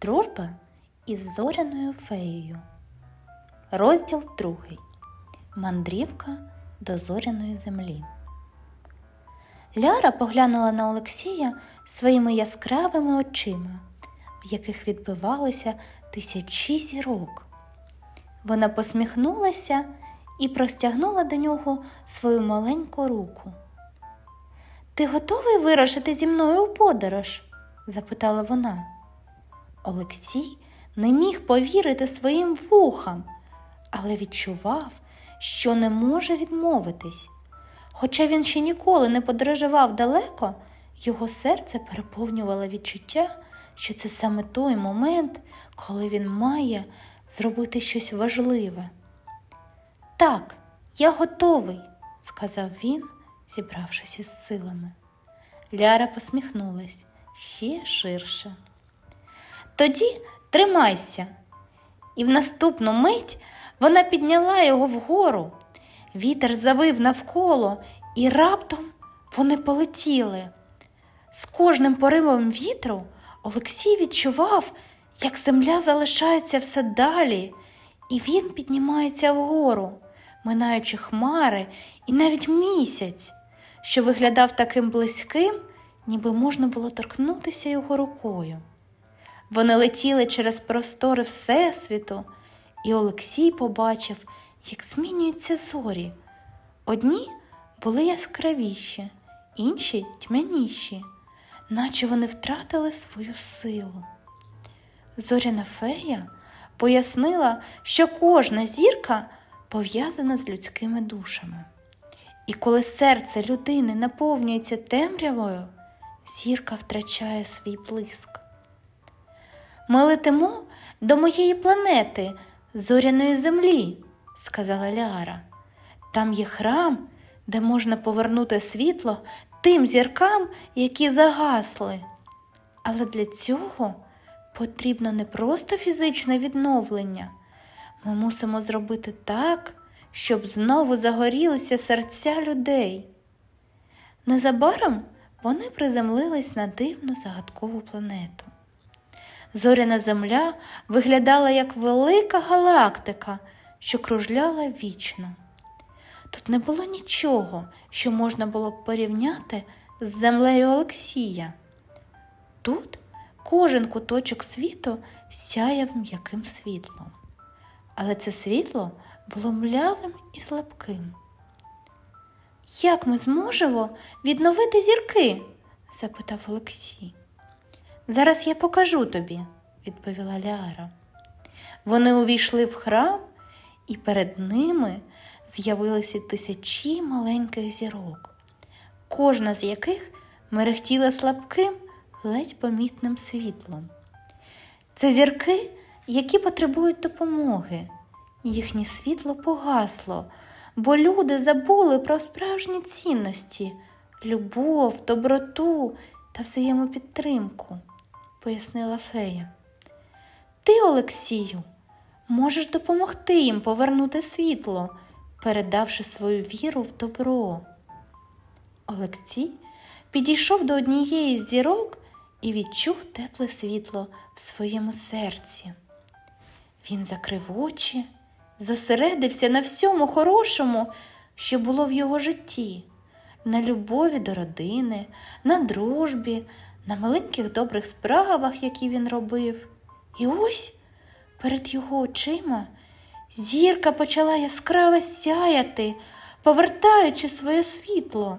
Дружба із зоряною феєю. Розділ другий. Мандрівка до зоряної землі. Ляра поглянула на Олексія своїми яскравими очима, в яких відбивалися тисячі зірок. Вона посміхнулася і простягнула до нього свою маленьку руку. Ти готовий вирушити зі мною у подорож? запитала вона. Олексій не міг повірити своїм вухам, але відчував, що не може відмовитись. Хоча він ще ніколи не подорожував далеко, його серце переповнювало відчуття, що це саме той момент, коли він має зробити щось важливе. Так, я готовий, сказав він, зібравшись із силами. Ляра посміхнулась ще ширше. Тоді тримайся. І в наступну мить вона підняла його вгору. Вітер завив навколо, і раптом вони полетіли. З кожним поривом вітру Олексій відчував, як земля залишається все далі, і він піднімається вгору, минаючи хмари і навіть місяць, що виглядав таким близьким, ніби можна було торкнутися його рукою. Вони летіли через простори Всесвіту, і Олексій побачив, як змінюються зорі. Одні були яскравіші, інші тьмяніші, наче вони втратили свою силу. Зоряна фея пояснила, що кожна зірка пов'язана з людськими душами. І коли серце людини наповнюється темрявою, зірка втрачає свій блиск. Ми летимо до моєї планети, зоряної землі, сказала Ляра. Там є храм, де можна повернути світло тим зіркам, які загасли. Але для цього потрібно не просто фізичне відновлення. Ми мусимо зробити так, щоб знову загорілися серця людей. Незабаром вони приземлились на дивну загадкову планету. Зоряна земля виглядала як велика галактика, що кружляла вічно. Тут не було нічого, що можна було б порівняти з землею Олексія. Тут кожен куточок світу сяяв м'яким світлом, але це світло було млявим і слабким. Як ми зможемо відновити зірки? запитав Олексій. Зараз я покажу тобі, відповіла Ляра. Вони увійшли в храм, і перед ними з'явилися тисячі маленьких зірок, кожна з яких мерехтіла слабким, ледь помітним світлом. Це зірки, які потребують допомоги. Їхнє світло погасло, бо люди забули про справжні цінності любов, доброту та взаємопідтримку, пояснила фея. Ти, Олексію, можеш допомогти їм повернути світло, передавши свою віру в добро. Олексій підійшов до однієї з зірок і відчув тепле світло в своєму серці. Він закрив очі, зосередився на всьому хорошому, що було в його житті, на любові до родини, на дружбі, на маленьких добрих справах, які він робив. І ось перед його очима зірка почала яскраво сяяти, повертаючи своє світло.